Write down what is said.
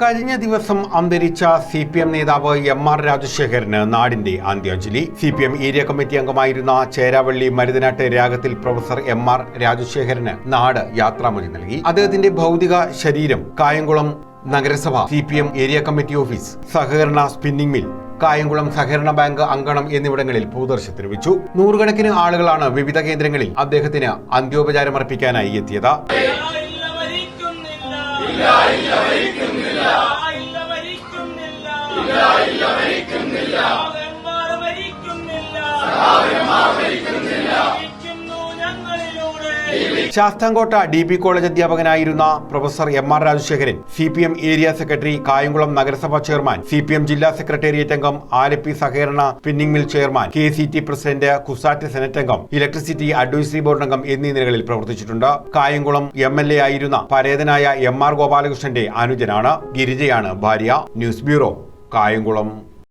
കഴിഞ്ഞ ദിവസം അന്തരിച്ച സി പി എം നേതാവ് എം ആർ രാജശേഖരന് നാടിന്റെ അന്ത്യാഞ്ജലി. C P M area committee അംഗമായിരുന്ന ചേരാവള്ളി മരുതനാട്ട് രാഗത്തിൽ പ്രൊഫസർ എം ആർ രാജശേഖരന് നാട് യാത്രാമൊഴി നൽകി. അദ്ദേഹത്തിന്റെ ഭൗതിക ശരീരം കായംകുളം നഗരസഭ C P M area committee office സഹകരണ സ്പിന്നിംഗ് മിൽ കായംകുളം സഹകരണ ബാങ്ക് അങ്കണം എന്നിവിടങ്ങളിൽ പൊതുദർശനത്തിന് വെച്ചു. നൂറുകണക്കിന് ആളുകളാണ് വിവിധ കേന്ദ്രങ്ങളിൽ അദ്ദേഹത്തിന് അന്ത്യോപചാരം അർപ്പിക്കാനായി എത്തിയത്. ഇല്ല ഇല്ല മരിക്കുന്നില്ല. Sasthamkotta D P college അധ്യാപകനായിരുന്ന professor M R Rajasekharan C P M area secretary Kayamkulam നഗരസഭാ ചെയർമാൻ സി പി എം ജില്ലാ സെക്രട്ടേറിയറ്റ് അംഗം ആലപ്പി സഹകരണ spinning mill chairman K C T president CUSAT senate അംഗം ഇലക്ട്രിസിറ്റി അഡ്വൈസറി ബോർഡ് അംഗം എന്നീ നിലകളിൽ പ്രവർത്തിച്ചിട്ടുണ്ട്. കായംകുളം എം എൽ എ ആയിരുന്ന പരേതനായ എം ആർ ഗോപാലകൃഷ്ണന്റെ അനുജനാണ്. ഗിരിജയാണ് ഭാര്യ. News bureau Kayamkulam.